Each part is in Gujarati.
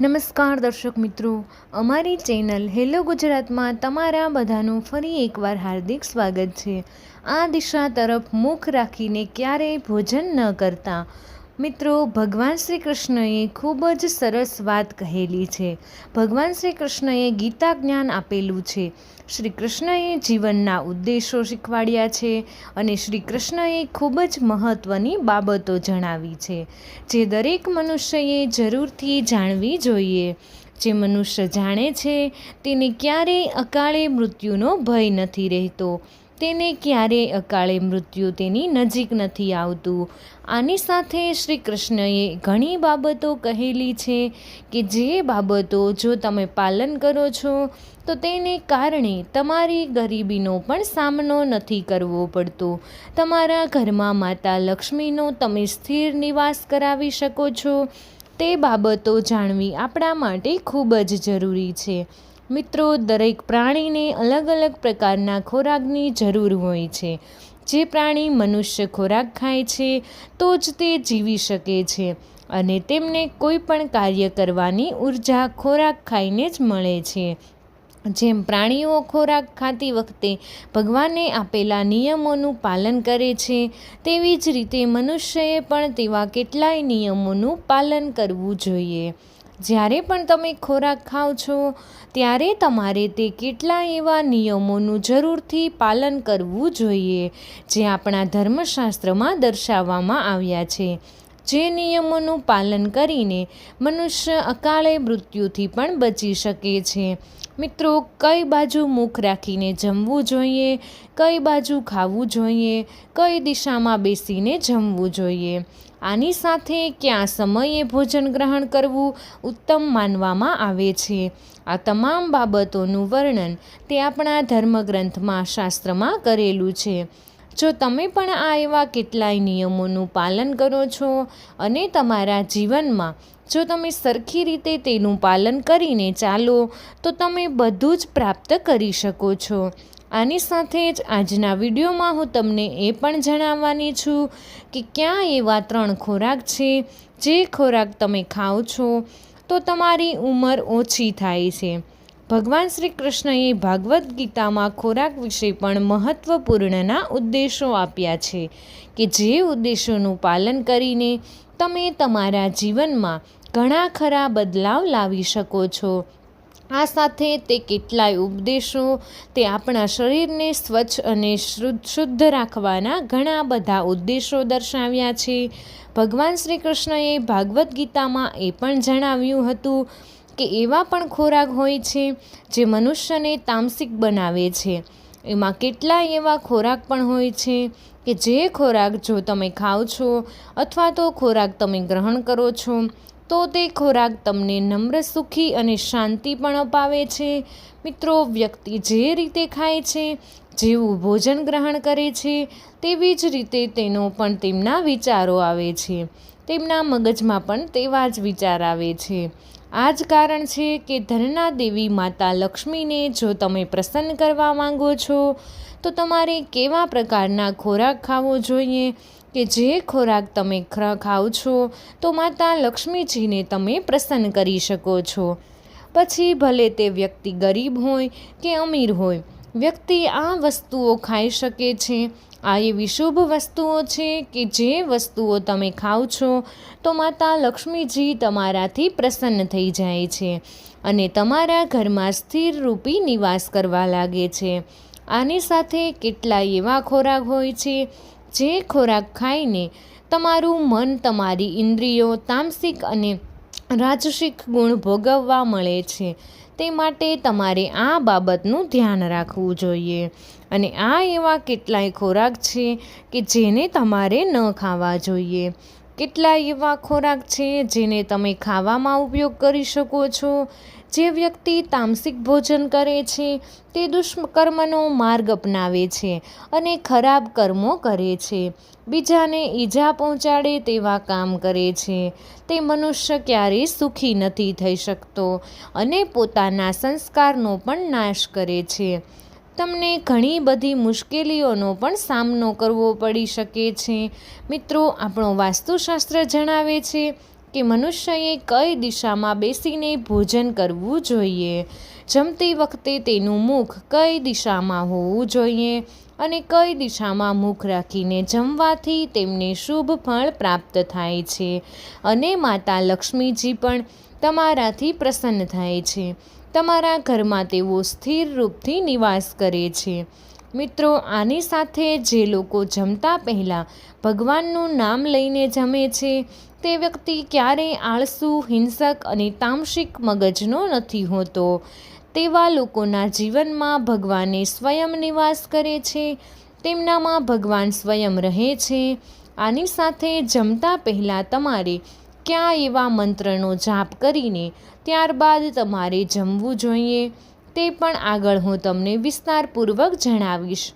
નમસ્કાર દર્શક મિત્રો. અમારી ચેનલ હેલો ગુજરાતમાં તમારા બધાનું ફરી એકવાર હાર્દિક સ્વાગત છે. આ દિશા તરફ મુખ રાખીને ક્યારેય ભોજન ન કરતા. મિત્રો, ભગવાન શ્રી કૃષ્ણએ ખૂબ જ સરસ વાત કહેલી છે. ભગવાન શ્રી કૃષ્ણએ ગીતા જ્ઞાન આપેલું છે. શ્રી કૃષ્ણએ જીવનના ઉદ્દેશો શીખવાડ્યા છે અને શ્રી કૃષ્ણએ ખૂબ જ મહત્ત્વની બાબતો જણાવી છે, જે દરેક મનુષ્યએ જરૂરથી જાણવી જોઈએ. જે મનુષ્ય જાણે છે, તેને ક્યારેય અકાળે મૃત્યુનો ભય નથી રહેતો. તેને ક્યારેય અકાળે મૃત્યુ તેની નજીક નથી આવતું. આની સાથે શ્રી કૃષ્ણએ ઘણી બાબતો કહેલી છે કે જે બાબતો જો તમે પાલન કરો છો, તો તેને કારણે તમારી ગરીબીનો પણ સામનો નથી કરવો પડતો. તમારા ઘરમાં માતા લક્ષ્મીનો તમે સ્થિર નિવાસ કરાવી શકો છો. તે બાબતો જાણવી આપણા માટે ખૂબ જ જરૂરી છે. મિત્રો, દરેક પ્રાણીને અલગ અલગ પ્રકારના ખોરાકની જરૂર હોય છે. જે પ્રાણી મનુષ્ય ખોરાક ખાય છે, તો જ તે જીવી શકે છે અને તેમને કોઈ પણ કાર્ય કરવાની ઊર્જા ખોરાક ખાઈને જ મળે છે. જેમ પ્રાણીઓ ખોરાક ખાતી વખતે ભગવાને આપેલા નિયમોનું પાલન કરે છે, તેવી જ રીતે મનુષ્યએ પણ તેવા કેટલાય નિયમોનું પાલન કરવું જોઈએ. જ્યારે પણ તમે ખોરાક ખાઓ છો, ત્યારે તમારે તે કેટલાય એવા નિયમોનું જરૂરથી પાલન કરવું જોઈએ, જે આપણા ધર્મશાસ્ત્રમાં દર્શાવવામાં આવ્યા છે. જે નિયમોનું પાલન કરીને મનુષ્ય અકાળે મૃત્યુથી પણ બચી શકે છે. મિત્રો, કઈ બાજુ મુખ રાખીને જમવું જોઈએ, કઈ બાજુ ખાવું જોઈએ, કઈ દિશામાં બેસીને જમવું જોઈએ? આની સાથે ક્યાં સમયે ભોજન ગ્રહણ કરવું ઉત્તમ માનવામાં આવે છે? આ તમામ બાબતોનું વર્ણન તે આપણા ધર્મગ્રંથમાં શાસ્ત્રમાં કરેલું છે. જો તમે પણ આ એવા કેટલાય નિયમોનું પાલન કરો છો અને તમારા જીવનમાં જો તમે સરખી રીતે તેનું પાલન કરીને ચાલો, તો તમે બધું જ પ્રાપ્ત કરી શકો છો. આની સાથે જ આજના વિડીયોમાં હું તમને એ પણ જણાવવાની છું કે ક્યાં એવા ત્રણ ખોરાક છે, જે ખોરાક તમે ખાઓ છો, તો તમારી ઉંમર ઓછી થાય છે. ભગવાન શ્રી કૃષ્ણએ ભાગવદ્ ગીતામાં ખોરાક વિશે પણ મહત્ત્વપૂર્ણના ઉદ્દેશો આપ્યા છે કે જે ઉદ્દેશોનું પાલન કરીને તમે તમારા જીવનમાં ઘણા ખરા બદલાવ લાવી શકો છો. આ સાથે તે કેટલાય ઉપદેશો, તે આપણા શરીરને સ્વચ્છ અને શુદ્ધ રાખવાના ઘણા બધા ઉદ્દેશો દર્શાવ્યા છે. ભગવાન શ્રી કૃષ્ણએ ભાગવદ્ ગીતામાં એ પણ જણાવ્યું હતું કે એવા પણ ખોરાક હોય છે જે મનુષ્યને તામસિક બનાવે છે. એમાં કેટલાય એવા ખોરાક પણ હોય છે કે જે ખોરાક જો તમે ખાઓ છો અથવા તો ખોરાક તમે ગ્રહણ કરો છો તો તે ખોરાક તમને નમ્ર સુખી અને શાંતિ પણ અપાવે છે. મિત્રો, વ્યક્તિ જે રીતે ખાય છે, જેવું ભોજન ગ્રહણ કરે છે, તેવી જ રીતે તેનો પણ તેમના વિચારો આવે છે. તેમના મગજમાં પણ તેવા જ વિચાર આવે છે. આ જ કારણ છે કે ધનના દેવી માતા લક્ષ્મીને જો તમે પ્રસન્ન કરવા માંગો છો, તો તમારે કેવા પ્રકારના ખોરાક ખાવો જોઈએ? કે જે ખોરાક તમે ખાઓ છો, તો માતા લક્ષ્મીજીને તમે પ્રસન્ન કરી શકો છો. પછી ભલે તે વ્યક્તિ ગરીબ હોય કે અમીર હોય, વ્યક્તિ આ વસ્તુઓ ખાઈ શકે છે. આ એવી શુભ વસ્તુઓ છે કે જે વસ્તુઓ તમે ખાઓ છો, તો માતા લક્ષ્મીજી તમારાથી પ્રસન્ન થઈ જાય છે અને તમારા ઘરમાં સ્થિર રૂપી નિવાસ કરવા લાગે છે. આની સાથે કેટલાય એવા ખોરાક હોય છે જે ખોરાક ખાઈને તમારું મન, તમારી ઇન્દ્રિયો તામસિક અને રાજસિક ગુણ ભોગવવા મળે છે. તે માટે તમારે આ બાબતનું ધ્યાન રાખવું જોઈએ. અને આ એવા કેટલાય ખોરાક છે કે જેને તમારે ન ખાવા જોઈએ. કેટલાય એવા ખોરાક છે જેને તમે ખાવામાં ઉપયોગ કરી શકો છો. જે વ્યક્તિ તામસિક ભોજન કરે છે, તે દુષ્કર્મનો માર્ગ અપનાવે છે અને ખરાબ કર્મો કરે છે. બીજાને ઈજા પહોંચાડે તેવા કામ કરે છે. તે મનુષ્ય ક્યારેય સુખી નથી થઈ શકતો અને પોતાના સંસ્કારનો પણ નાશ કરે છે. તમને ઘણી બધી મુશ્કેલીઓનો પણ સામનો કરવો પડી શકે છે. મિત્રો, આપણો વાસ્તુશાસ્ત્ર જણાવે છે કે મનુષ્યએ કઈ દિશામાં બેસીને ભોજન કરવું જોઈએ? જમતી વખતે તેનું મુખ કઈ દિશામાં હોવું જોઈએ અને કઈ દિશામાં મુખ રાખીને જમવાથી તેમને શુભ ફળ પ્રાપ્ત થાય છે? અને માતા લક્ષ્મીજી પણ તમારાથી પ્રસન્ન થાય છે. તમારા ઘરમાં તેઓ સ્થિર રૂપથી નિવાસ કરે છે. મિત્રો, આની સાથે જે લોકો જમતા પહેલાં ભગવાનનું નામ લઈને જમે છે તે વ્યક્તિ ક્યારેય આળસુ, હિંસક અને તામસિક મગજનો નથી હોતો. તેવા લોકોના જીવનમાં ભગવાને સ્વયં નિવાસ કરે છે, તેમનામાં ભગવાન સ્વયં રહે છે. આની સાથે જમતા પહેલાં તમારે ક્યાં એવા મંત્રનો જાપ કરીને ત્યારબાદ તમારે જમવું જોઈએ, તે પણ આગળ હું તમને વિસ્તારપૂર્વક જણાવીશ.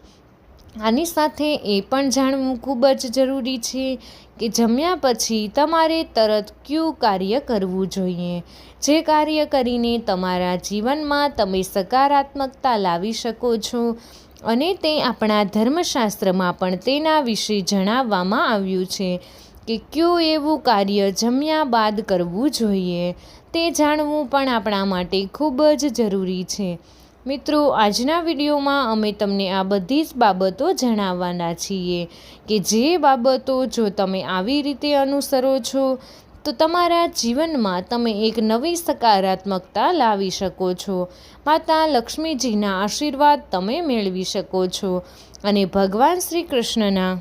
આની સાથે એ પણ જાણવું ખૂબ જ જરૂરી છે કે જમ્યા પછી તમારે તરત કયું કાર્ય કરવું જોઈએ? જે કાર્ય કરીને તમારા જીવનમાં તમે સકારાત્મકતા લાવી શકો છો અને તે આપણા ધર્મશાસ્ત્રમાં પણ તેના વિશે જણાવવામાં આવ્યું છે કે કયું એવું કાર્ય જમ્યા બાદ કરવું જોઈએ તે જાણવું પણ આપણા માટે ખૂબ જ જરૂરી છે. મિત્રો, આજના વિડીયોમાં અમે તમને આ બધી જ બાબતો જણાવવાના છીએ કે જે બાબતો જો તમે આવી રીતે અનુસરો છો, તો તમારા જીવનમાં તમે એક નવી સકારાત્મકતા લાવી શકો છો. માતા લક્ષ્મીજીના આશીર્વાદ તમે મેળવી શકો છો અને ભગવાન શ્રી કૃષ્ણના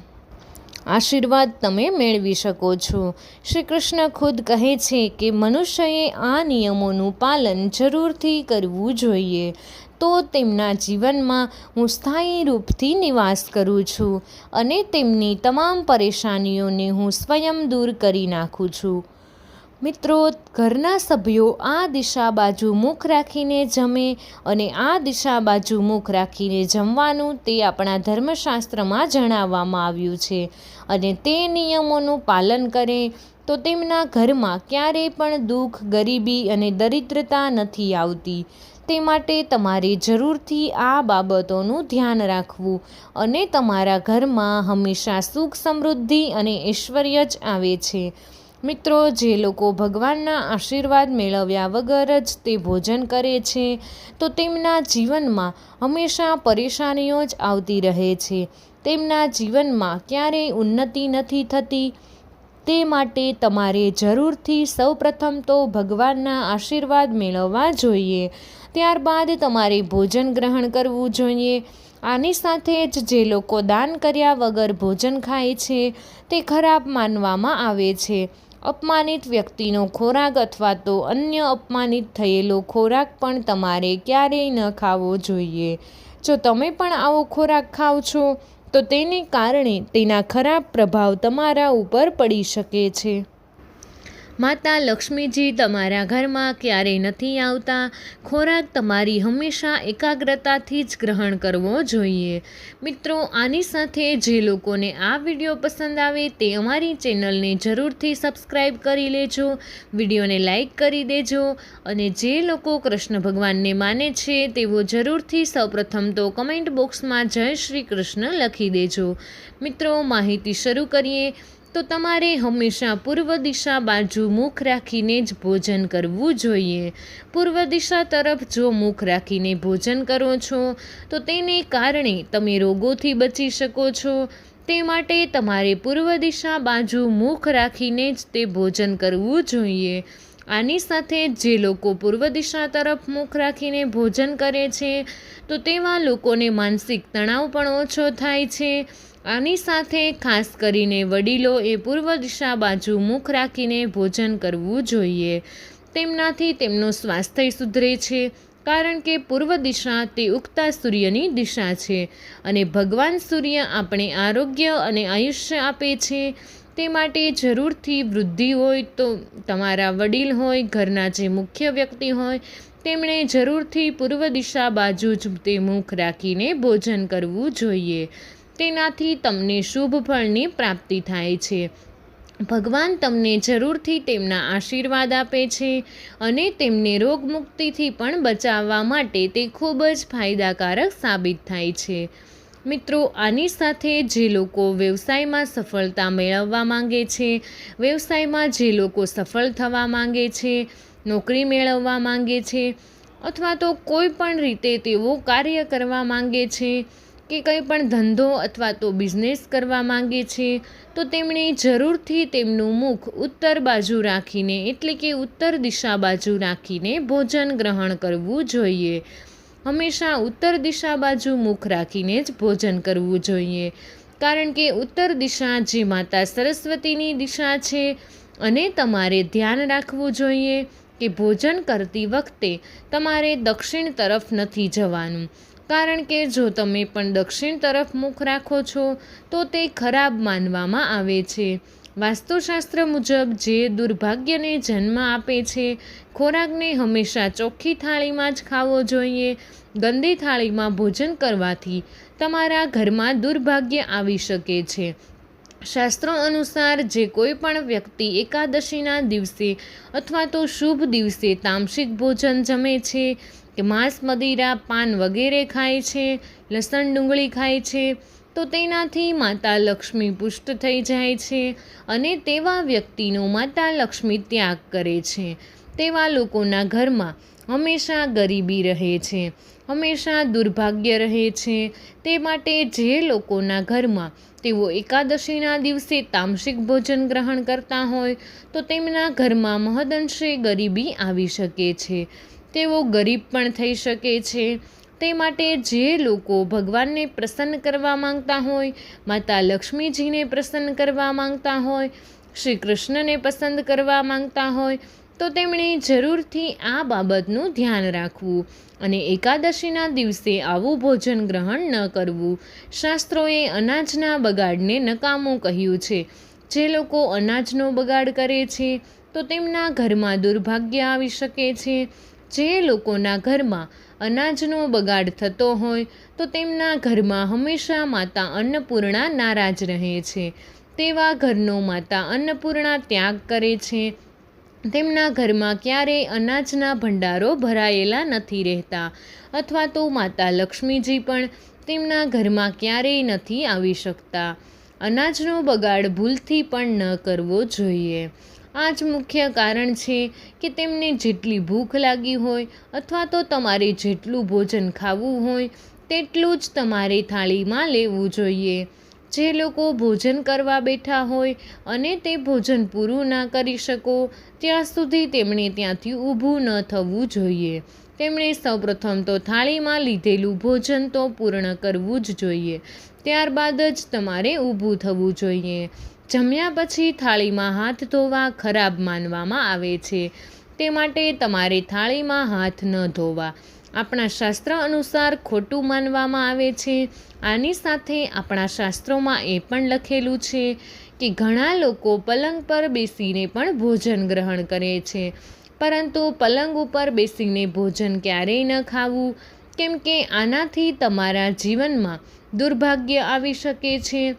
આશીર્વાદ તમે મેળવી શકો છો. શ્રી કૃષ્ણ ખુદ કહે છે કે મનુષ્યએ આ નિયમોનું પાલન જરૂરથી કરવું જોઈએ. તો તેમના જીવનમાં હું સ્થાયી રૂપથી નિવાસ કરું છું અને તેમની તમામ પરેશાનીઓને હું સ્વયં દૂર કરી નાખું છું. મિત્રો, ઘરના સભ્યો આ દિશા બાજુ મુખ રાખીને જમે અને આ દિશા બાજુ મુખ રાખીને જમવાનું તે આપણા ધર્મશાસ્ત્રમાં જણાવવામાં આવ્યું છે અને તે નિયમોનું પાલન કરે તો તેમના ઘરમાં ક્યારેય પણ દુઃખ, ગરીબી અને દરિદ્રતા નથી આવતી. તે માટે તમારે જરૂરથી આ બાબતોનું ધ્યાન રાખવું અને તમારા ઘરમાં હંમેશા સુખ સમૃદ્ધિ અને ઐશ્વર્ય જ આવે છે. મિત્રો, જે લોકો ભગવાનના આશીર્વાદ મેળવ્યા વગર જ તે ભોજન કરે છે, તો તેમના જીવનમાં હંમેશા પરેશાનીઓ જ આવતી રહે છે. તેમના જીવનમાં ક્યારેય ઉન્નતિ નથી થતી. તે માટે તમારે જરૂરથી સૌપ્રથમ તો ભગવાનના આશીર્વાદ મેળવવા જોઈએ. ત્યારબાદ તમારે ભોજન ગ્રહણ કરવું જોઈએ. આની સાથે જ જે લોકો દાન કર્યા વગર ભોજન ખાય છે, તે ખરાબ માનવામાં આવે છે. અપમાનિત વ્યક્તિનો ખોરાક અથવા તો અન્ય અપમાનિત થયેલો ખોરાક પણ તમારે ક્યારેય ન ખાવો જોઈએ. જો તમે પણ આવો ખોરાક ખાઓ છો, તો તેને કારણે તેના ખરાબ પ્રભાવ તમારા ઉપર પડી શકે છે. માતા લક્ષ્મીજી તમારા ઘરમાં ક્યારેય નથી આવતા. ખોરાક તમારી હંમેશા એકાગ્રતાથી જ ગ્રહણ કરવો જોઈએ. મિત્રો, આની સાથે જે લોકોને આ વીડિયો પસંદ આવે તે અમારી ચેનલને જરૂરથી સબસ્ક્રાઈબ કરી લેજો, વિડીયોને લાઈક કરી દેજો અને જે લોકો કૃષ્ણ ભગવાનને માને છે તેઓ જરૂરથી સૌપ્રથમ તો કમેન્ટ બોક્સમાં જય શ્રી કૃષ્ણ લખી દેજો. મિત્રો, માહિતી શરૂ કરીએ. તો તમારે હંમેશા પૂર્વ દિશા બાજુ મુખ રાખીને જ ભોજન કરવું જોઈએ. પૂર્વ દિશા તરફ જો મુખ રાખીને ભોજન કરો છો, તો તેને કારણે તમે રોગોથી બચી શકો છો. તે માટે તમારે પૂર્વ દિશા બાજુ મુખ રાખીને જ તે ભોજન કરવું જોઈએ. આની સાથે જે લોકો પૂર્વ દિશા તરફ મુખ રાખીને ભોજન કરે છે, તો તેવા લોકોને માનસિક તણાવ પણ ઓછો થાય છે. આની સાથે ખાસ કરીને વડીલો એ પૂર્વ દિશા બાજુ મુખ રાખીને ભોજન કરવું જોઈએ. તેમનાથી તેમનું સ્વાસ્થ્ય સુધરે છે, કારણ કે પૂર્વ દિશા તે ઉગતા સૂર્યની દિશા છે અને ભગવાન સૂર્ય આપણે આરોગ્ય અને આયુષ્ય આપે છે. તે માટે જરૂરથી વૃદ્ધિ હોય તો તમારા વડીલ હોય, ઘરના જે મુખ્ય વ્યક્તિ હોય, તેમણે જરૂરથી પૂર્વ દિશા બાજુ જ તે મુખ રાખીને ભોજન કરવું જોઈએ. તેનાથી તમને શુભ ફળની પ્રાપ્તિ થાય છે. ભગવાન તમને જરૂરથી તેમના આશીર્વાદ આપે છે અને તેમને રોગમુક્તિથી પણ બચાવવા માટે તે ખૂબ જ ફાયદાકારક સાબિત થાય છે. મિત્રો, આની સાથે જે લોકો વ્યવસાયમાં સફળતા મેળવવા માંગે છે, વ્યવસાયમાં જે લોકો સફળ થવા માંગે છે, નોકરી મેળવવા માંગે છે અથવા તો કોઈ પણ રીતે તેઓ કાર્ય કરવા માંગે છે કે કંઈ પણ ધંધો અથવા તો બિઝનેસ કરવા માંગે છે, તો તેમણે જરૂરથી તેમનું મુખ ઉત્તર બાજુ રાખીને, એટલે કે ઉત્તર દિશા બાજુ રાખીને ભોજન ગ્રહણ કરવું જોઈએ. હંમેશા ઉત્તર દિશા બાજુ મુખ રાખીને જ ભોજન કરવું જોઈએ. કારણ કે ઉત્તર દિશા જે માતા સરસ્વતીની દિશા છે, અને તમારે ધ્યાન રાખવું જોઈએ કે ભોજન કરતી વખતે તમારે દક્ષિણ તરફ નથી જવાનું. કારણ કે જો તમે પણ દક્ષિણ તરફ મુખ રાખો છો, તો તે ખરાબ માનવામાં આવે છે. વાસ્તુશાસ્ત્ર મુજબ, જે દુર્ભાગ્યને જન્મ આપે છે, ખોરાકને હંમેશા ચોખ્ખી થાળીમાં જ ખાવો જોઈએ. ગંદી થાળીમાં ભોજન કરવાથી તમારા ઘરમાં દુર્ભાગ્ય આવી શકે છે. શાસ્ત્રો અનુસાર, જે કોઈ પણ વ્યક્તિ એકાદશીના દિવસે અથવા તો શુભ દિવસે તામસિક ભોજન જમે છે કે માંસ, મદિરા, પાન વગેરે ખાય છે, લસણ, ડુંગળી ખાય છે, તો તેનાથી માતા લક્ષ્મી પુષ્ટ થઈ જાય છે અને તેવા વ્યક્તિનો માતા લક્ષ્મી ત્યાગ કરે છે. તેવા લોકોના ઘરમાં હંમેશા ગરીબી રહે છે, હંમેશા દુર્ભાગ્ય રહે છે. તે માટે જે લોકોના ઘરમાં તેઓ એકાદશીના દિવસે તામસિક ભોજન ગ્રહણ કરતા હોય, તો તેમના ઘરમાં મહદઅંશે ગરીબી આવી શકે છે. તેઓ ગરીબ પણ થઈ શકે છે. તે માટે જે લોકો ભગવાનને પ્રસન્ન કરવા માંગતા હોય, માતા લક્ષ્મીજીને પ્રસન્ન કરવા માંગતા હોય શ્રી કૃષ્ણને પસંદ કરવા માંગતા હોય, તો તેમણે જરૂરથી આ બાબતનું ધ્યાન રાખવું અને એકાદશીના દિવસે આવું ભોજન ગ્રહણ ન કરવું. શાસ્ત્રોએ અનાજના બગાડને નકામું કહ્યું છે. જે લોકો અનાજનો બગાડ કરે છે, તો તેમના ઘરમાં દુર્ભાગ્ય આવી શકે છે. જે લોકોના ઘરમાં અનાજનો બગાડ થતો હોય, તો તેમના ઘરમાં હંમેશા માતા અન્નપૂર્ણા નારાજ રહે છે. તેવા ઘરનો માતા અન્નપૂર્ણા ત્યાગ કરે છે. તેમના ઘરમાં ક્યારેય અનાજના ભંડારો ભરાયેલા નથી રહેતા, અથવા તો માતા લક્ષ્મીજી પણ તેમના ઘરમાં ક્યારેય નથી આવી શકતા. અનાજનો બગાડ ભૂલથી પણ ન કરવો જોઈએ. આ જ મુખ્ય કારણ છે કે તેમને જેટલી ભૂખ લાગી હોય અથવા તો તમારે જેટલું ભોજન ખાવું હોય તેટલું જ તમારે થાળીમાં લેવું જોઈએ. જે લોકો ભોજન કરવા બેઠા હોય અને તે ભોજન પૂરું ના કરી શકો, ત્યાં સુધી તેમણે ત્યાંથી ઊભું ન થવું જોઈએ. તેમણે સૌપ્રથમ તો થાળીમાં લીધેલું ભોજન તો પૂર્ણ કરવું જ જોઈએ. ત્યારબાદ જ તમારે ઊભું થવું જોઈએ. જમ્યા પછી થાળીમાં હાથ ધોવા ખરાબ માનવામાં આવે છે. તે માટે તમારે થાળીમાં હાથ ન ધોવા. આપણા શાસ્ત્ર અનુસાર ખોટું માનવામાં આવે છે. આની સાથે આપણા શાસ્ત્રોમાં એ પણ લખેલું છે કે ઘણા લોકો પલંગ પર બેસીને પણ ભોજન ગ્રહણ કરે છે. પરંતુ પલંગ ઉપર બેસીને ભોજન ક્યારેય ન ખાવું, કેમ કે આનાથી તમારા જીવનમાં દુર્ભાગ્ય આવી શકે છે.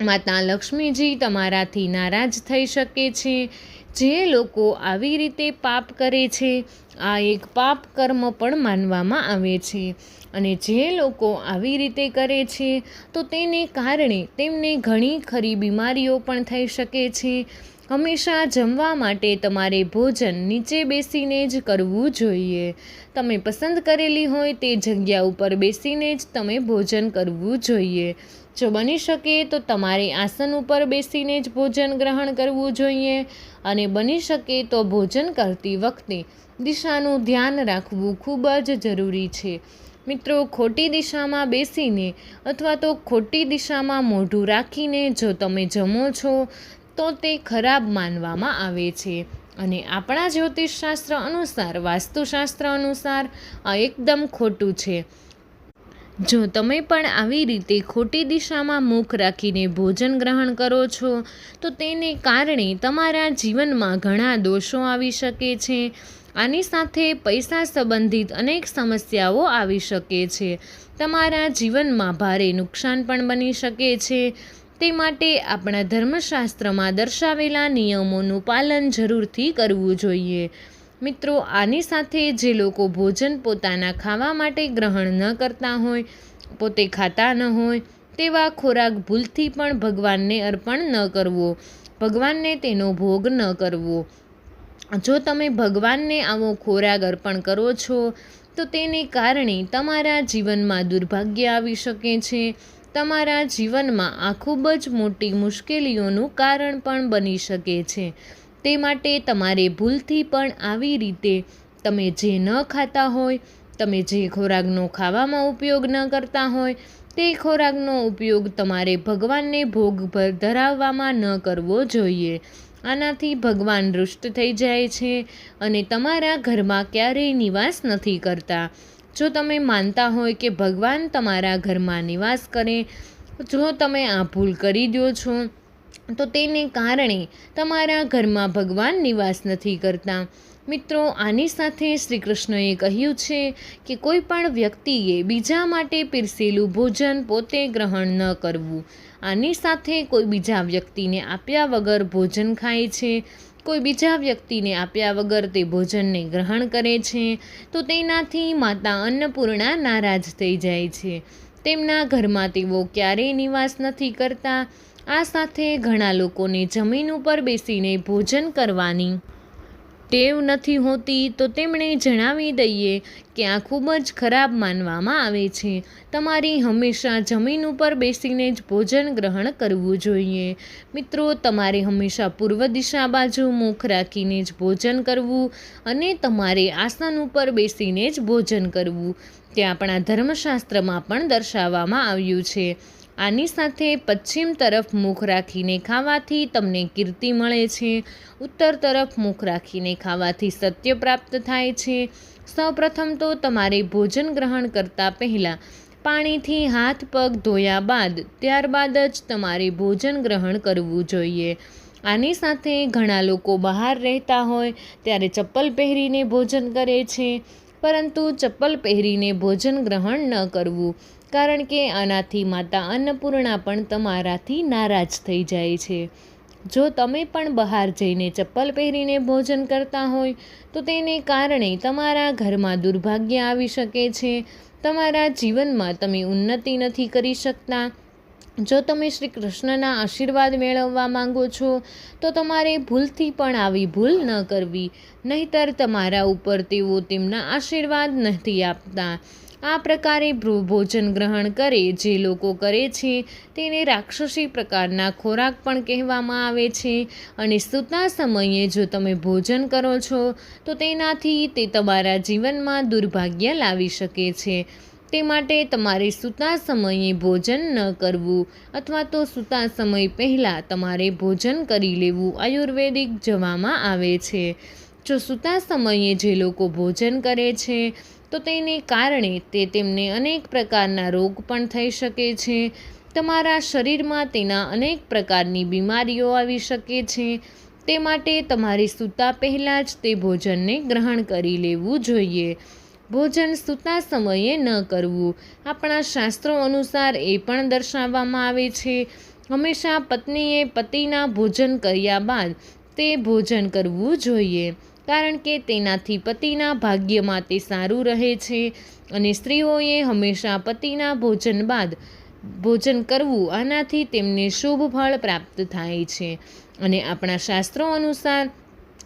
માતા લક્ષ્મીજી તમારાથી નારાજ થઈ શકે છે. જે લોકો આવી રીતે પાપ કરે છે, આ એક પાપ કર્મ પણ માનવામાં આવે છે. અને જે લોકો આવી રીતે કરે છે, તો તેને કારણે તેમને ઘણી ખરી બીમારીઓ પણ થઈ શકે છે. હંમેશા જમવા માટે તમારે ભોજન નીચે બેસીને જ કરવું જોઈએ. તમે પસંદ કરેલી હોય તે જગ્યા ઉપર બેસીને જ તમે ભોજન કરવું જોઈએ. જો બની શકે તો તમારે આસન ઉપર બેસીને જ ભોજન ગ્રહણ કરવું જોઈએ. અને બની શકે તો ભોજન કરતી વખતે દિશાનું ધ્યાન રાખવું ખૂબ જ જરૂરી છે. મિત્રો, ખોટી દિશામાં બેસીને અથવા તો ખોટી દિશામાં મોઢું રાખીને જો તમે જમો છો, તો તે ખરાબ માનવામાં આવે છે. અને આપણા જ્યોતિષશાસ્ત્ર અનુસાર, વાસ્તુશાસ્ત્ર અનુસાર આ એકદમ ખોટું છે. જો તમે પણ આવી રીતે ખોટી દિશામાં મુખ રાખીને ભોજન ગ્રહણ કરો છો, તો તેને કારણે તમારા જીવનમાં ઘણા દોષો આવી શકે છે. આની સાથે પૈસા સંબંધિત અનેક સમસ્યાઓ આવી શકે છે. તમારા જીવનમાં ભારે નુકસાન પણ બની શકે છે. તે માટે આપણા ધર્મશાસ્ત્રમાં દર્શાવેલા નિયમોનું પાલન જરૂરથી કરવું જોઈએ. મિત્રો, આની સાથે જે લોકો ભોજન પોતાના ખાવા માટે ગ્રહણ ન કરતા હોય, પોતે ખાતા ન હોય, તેવા ખોરાક ભૂલથી પણ ભગવાનને અર્પણ ન કરવો, ભગવાનને તેનો ભોગ ન કરવો. જો તમે ભગવાનને આવો ખોરાક અર્પણ કરો છો, તો તેને કારણે તમારા જીવનમાં દુર્ભાગ્ય આવી શકે છે. તમારા જીવનમાં આ ખૂબ જ મોટી મુશ્કેલીઓનું કારણ પણ બની શકે છે. તે માટે તમારે ભૂલથી પણ આવી રીતે તમે જે ન ખાતા હોય, તમે જે ખોરાકનો ખાવામાં ઉપયોગ ન કરતા હોય, તે ખોરાકનો ઉપયોગ તમારે ભગવાનને ભોગ ધરાવવામાં ન કરવો જોઈએ. આનાથી ભગવાન રુષ્ટ થઈ જાય છે અને તમારા ઘરમાં ક્યારેય નિવાસ નથી કરતા. જો તમે માનતા હોય કે ભગવાન તમારા ઘરમાં નિવાસ કરે, જો તમે આ ભૂલ કરી દો છો તો તેને કારણે તમારા ઘરમાં ભગવાન નિવાસ નથી કરતા. મિત્રો, આની સાથે શ્રી કૃષ્ણએ કહ્યું છે કે કોઈ પણ વ્યક્તિએ બીજા માટે પીરસેલું ભોજન પોતે ગ્રહણ ન કરવું. આની સાથે કોઈ બીજા વ્યક્તિને આપ્યા વગર ભોજન ખાય છે, કોઈ બીજા વ્યક્તિને આપ્યા વગર તે ભોજનને ગ્રહણ કરે છે, તો તેનાથી માતા અન્નપૂર્ણા નારાજ થઈ જાય છે. તેમના ઘરમાં તેઓ ક્યારેય નિવાસ નથી કરતા. આ સાથે ઘણા લોકોને જમીન ઉપર બેસીને ભોજન કરવાની ટેવ નથી હોતી, તો તેમણે જણાવી દઈએ કે આ ખૂબ જ ખરાબ માનવામાં આવે છે. તમારી હંમેશા જમીન ઉપર બેસીને જ ભોજન ગ્રહણ કરવું જોઈએ. મિત્રો, તમારે હંમેશા પૂર્વ દિશા બાજુ મુખ રાખીને જ ભોજન કરવું અને તમારે આસન ઉપર બેસીને જ ભોજન કરવું. તે આપણા ધર્મશાસ્ત્રમાં પણ દર્શાવવામાં આવ્યું છે. આની સાથે પશ્ચિમ તરફ મુખ રાખીને ખાવાથી તમને કીર્તિ મળે છે. ઉત્તર તરફ મુખ રાખીને ખાવાથી સત્ય પ્રાપ્ત થાય છે. સૌપ્રથમ તો તમારે ભોજન ગ્રહણ કરતાં પહેલાં પાણીથી હાથ પગ ધોયા બાદ ત્યારબાદ જ તમારે ભોજન ગ્રહણ કરવું જોઈએ. આની સાથે ઘણા લોકો બહાર રહેતા હોય ત્યારે ચપ્પલ પહેરીને ભોજન કરે છે. પરંતુ ચપ્પલ પહેરીને ભોજન ગ્રહણ ન કરવું કારણ કે આનાથી માતા અન્નપૂર્ણા પણ તમારાથી નારાજ થઈ જાય છે. જો તમે પણ બહાર જઈને ચપ્પલ પહેરીને ભોજન કરતા હોય, તો તેને કારણે તમારા ઘરમાં દુર્ભાગ્ય આવી શકે છે. તમારા જીવનમાં તમે ઉન્નતિ નથી કરી શકતા. જો તમે શ્રી કૃષ્ણના આશીર્વાદ મેળવવા માંગો છો, તો તમારે ભૂલથી પણ આવી ભૂલ ન કરવી. નહીતર તમારા ઉપર તેઓ તેમના આશીર્વાદ નથી આપતા. આ પ્રકારે ભોજન ગ્રહણ કરે, જે લોકો કરે છે, તેને રાક્ષસી પ્રકારના ખોરાક પણ કહેવામાં આવે છે. અને સૂતા સમયે જો તમે ભોજન કરો છો, તો તેનાથી તે તમારા જીવનમાં દુર્ભાગ્ય લાવી શકે છે. તે માટે તમારે સૂતા સમયે ભોજન ન કરવું અથવા તો સૂતા સમય પહેલાં તમારે ભોજન કરી લેવું આયુર્વેદિક જવામાં આવે છે. જો સૂતા સમયે જે લોકો ભોજન કરે છે તો તેને કારણે તે તેમને અનેક પ્રકારના રોગ પણ થઈ શકે છે. તમારા શરીરમાં તેના અનેક પ્રકારની બીમારીઓ આવી શકે છે. તે માટે તમારે સૂતા પહેલાં જ તે ભોજનને ગ્રહણ કરી લેવું જોઈએ. ભોજન સૂતા સમયે ન કરવું. આપણા શાસ્ત્રો અનુસાર એ પણ દર્શાવવામાં આવે છે. હંમેશા પત્નીએ પતિના ભોજન કર્યા બાદ તે ભોજન કરવું જોઈએ. કારણ કે તેનાથી પતિના ભાગ્યમાં તે સારું રહે છે અને સ્ત્રીઓએ હંમેશા પતિના ભોજન બાદ ભોજન કરવું, આનાથી તેમને શુભ ફળ પ્રાપ્ત થાય છે અને આપણા શાસ્ત્રો અનુસાર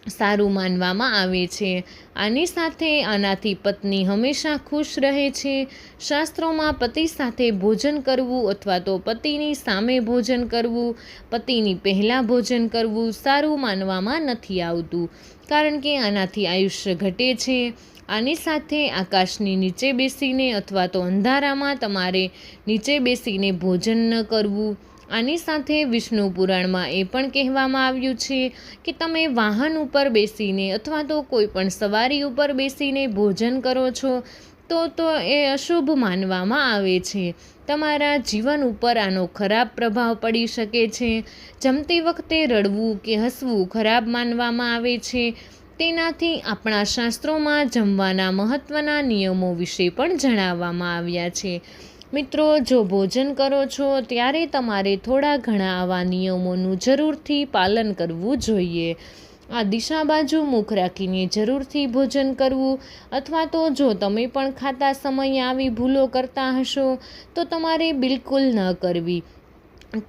સારું માનવામાં આવે છે. આની સાથે આનાથી પત્ની હંમેશા ખુશ રહે છે. શાસ્ત્રોમાં પતિ સાથે ભોજન કરવું અથવા તો પતિની સામે ભોજન કરવું, પતિની પહેલાં ભોજન કરવું સારું માનવામાં નથી આવતું. કારણ કે આનાથી આયુષ્ય ઘટે છે. આની સાથે આકાશની નીચે બેસીને અથવા તો અંધારામાં તમારે નીચે બેસીને ભોજન ન કરવું. આની સાથે વિષ્ણુ પુરાણમાં એ પણ કહેવામાં આવ્યું છે કે તમે વાહન ઉપર બેસીને અથવા તો કોઈ પણ સવારી ઉપર બેસીને ભોજન કરો છો. તો તો એ અશુભ માનવામાં આવે છે. તમારા જીવન ઉપર આનો ખરાબ પ્રભાવ પડી શકે છે. જમતી વખતે રડવું કે હસવું ખરાબ માનવામાં આવે છે. તેનાથી આપણા શાસ્ત્રોમાં જમવાના મહત્ત્વના નિયમો વિશે પણ જણાવવામાં આવ્યા છે. મિત્રો, જો ભોજન કરો છો, ત્યારે તમારે થોડા ઘણા આવા નિયમોનું જરૂરથી પાલન કરવું જોઈએ. આ દિશા બાજુ મુખ રાખીને જરૂરથી ભોજન કરવું અથવા તો જો તમે પણ ખાતા સમયે આવી ભૂલો કરતા હશો, તો તમારે બિલકુલ ન કરવી.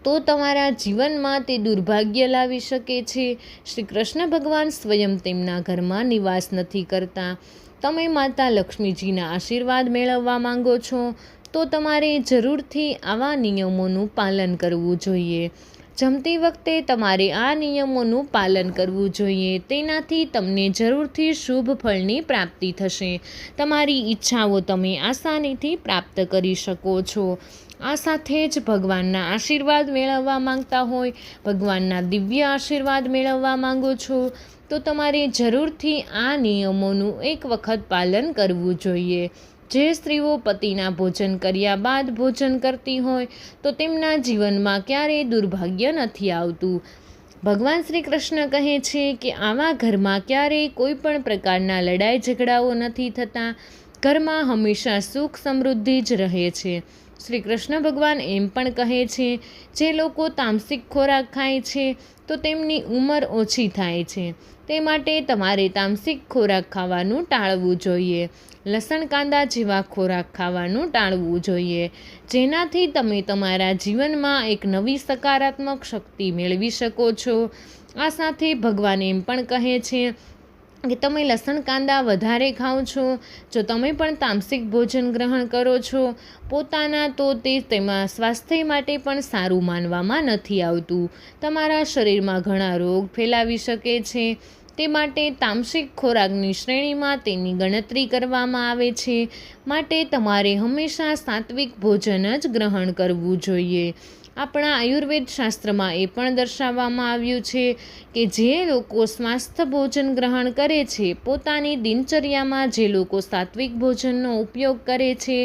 તો તમારા જીવનમાં તે દુર્ભાગ્ય લાવી શકે છે. શ્રી કૃષ્ણ ભગવાન સ્વયં તેમના ઘરમાં નિવાસ નથી કરતા. તમે માતા લક્ષ્મીજીના આશીર્વાદ મેળવવા માંગો છો, તો તમારે જરૂરથી આવા નિયમોનું પાલન કરવું જોઈએ. જમતી વખતે તમારે આ નિયમોનું પાલન કરવું જોઈએ. તેનાથી તમને જરૂરથી શુભ ફળની પ્રાપ્તિ થશે. તમારી ઈચ્છાઓ તમે આસાનીથી પ્રાપ્ત કરી શકો છો. આ સાથે જ ભગવાનના આશીર્વાદ મેળવવા માંગતા હોય, ભગવાનના દિવ્ય આશીર્વાદ મેળવવા માંગો છો, તો તમારે જરૂરથી આ નિયમોનું એક વખત પાલન કરવું જોઈએ. જે સ્ત્રીઓ પતિના ભોજન કર્યા બાદ ભોજન કરતી હોય, તો તેમના જીવનમાં ક્યારેય દુર્ભાગ્ય નથી આવતું. ભગવાન શ્રી કૃષ્ણ કહે છે કે આવા ઘરમાં ક્યારેય કોઈ પણ પ્રકારના લડાઈ ઝઘડાઓ નથી થતા. ઘરમાં હંમેશા સુખ સમૃદ્ધિ જ રહે છે. શ્રી કૃષ્ણ ભગવાન એમ પણ કહે છે, જે લોકો તામસિક ખોરાક ખાય છે, તો તેમની ઉંમર ઓછી થાય છે. તે માટે તમારે તામસિક ખોરાક ખાવાનું ટાળવું જોઈએ. લસણ કાંદા જેવા ખોરાક ખાવાનું ટાળવું જોઈએ. જેનાથી તમે તમારા જીવનમાં એક નવી સકારાત્મક શક્તિ મેળવી શકો છો. આ સાથે ભગવાન એમ પણ કહે છે કે તમે લસણ કાંદા વધારે ખાઓ છો. જો તમે પણ તામસિક ભોજન ગ્રહણ કરો છો, પોતાના તો તે તેમાં સ્વાસ્થ્ય માટે પણ સારું માનવામાં નથી આવતું. તમારા શરીરમાં ઘણા રોગ ફેલાવી શકે છે. તે માટે તામસિક ખોરાકની શ્રેણીમાં તેની ગણતરી કરવામાં આવે છે. માટે તમારે હંમેશા સાત્વિક ભોજન જ ગ્રહણ કરવું જોઈએ. આપણા આયુર્વેદ શાસ્ત્રમાં એ પણ દર્શાવવામાં આવ્યું છે કે જે લોકો સ્વાસ્થ્ય ભોજન ગ્રહણ કરે છે, પોતાની દિનચર્યામાં જે લોકો સાત્વિક ભોજનનો ઉપયોગ કરે છે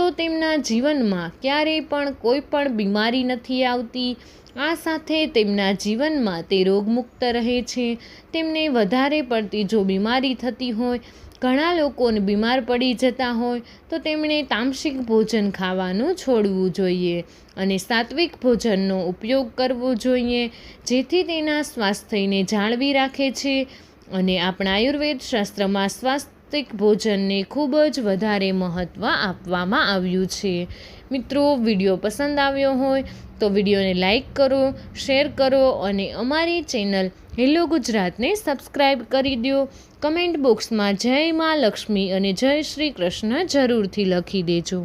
તો તેમના જીવનમાં ક્યારેય પણ કોઈ પણ બીમારી નથી આવતી. આ સાથે તેમના જીવનમાં તે રોગમુક્ત રહે છે. તેમને વધારે પડતી જો બીમારી થતી હોય, ઘણા લોકોને બીમાર પડી જતા હોય, તો તેમણે તામસિક ભોજન ખાવાનું છોડવું જોઈએ અને સાત્વિક ભોજનનો ઉપયોગ કરવો જોઈએ, જેથી તેના સ્વાસ્થ્યને જાળવી રાખે છે. અને આપણા આયુર્વેદ શાસ્ત્રમાં સ્વાસ્થિક ભોજનને ખૂબ જ વધારે મહત્ત્વ આપવામાં આવ્યું છે. મિત્રો, વીડિયો પસંદ આવ્યો હોય તો વિડીયોને લાઈક કરો, શેર કરો અને અમારી ચેનલ હેલો ગુજરાતને સબસ્ક્રાઈબ કરી દો. કમેન્ટ બોક્સમાં જય મા લક્ષ્મી અને જય શ્રી કૃષ્ણ જરૂરથી લખી દેજો.